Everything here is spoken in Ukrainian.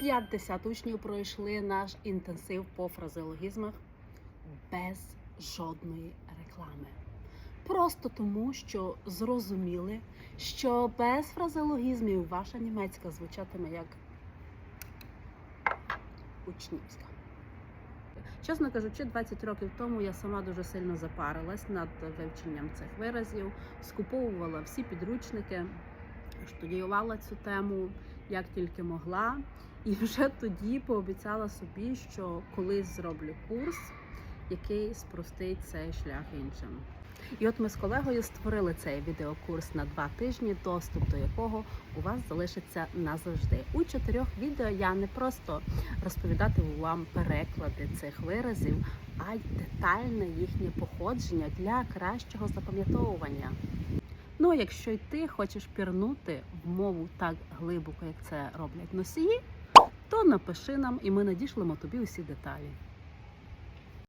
50 учнів пройшли наш інтенсив по фразеологізмах без жодної реклами. Просто тому, що зрозуміли, що без фразеологізмів ваша німецька звучатиме як учнівська. Чесно кажучи, 20 років тому я сама дуже сильно запарилась над вивченням цих виразів, скуповувала всі підручники, студіювала цю тему як тільки могла, і вже тоді пообіцяла собі, що колись зроблю курс, який спростить цей шлях іншим. І от ми з колегою створили цей відеокурс на два тижні, доступ до якого у вас залишиться назавжди. У чотирьох відео я не просто розповідатиму вам переклади цих виразів, а й детальне їхнє походження для кращого запам'ятовування. Ну, якщо й ти хочеш пірнути в мову так глибоко, як це роблять носії, то напиши нам, і ми надішлемо тобі усі деталі.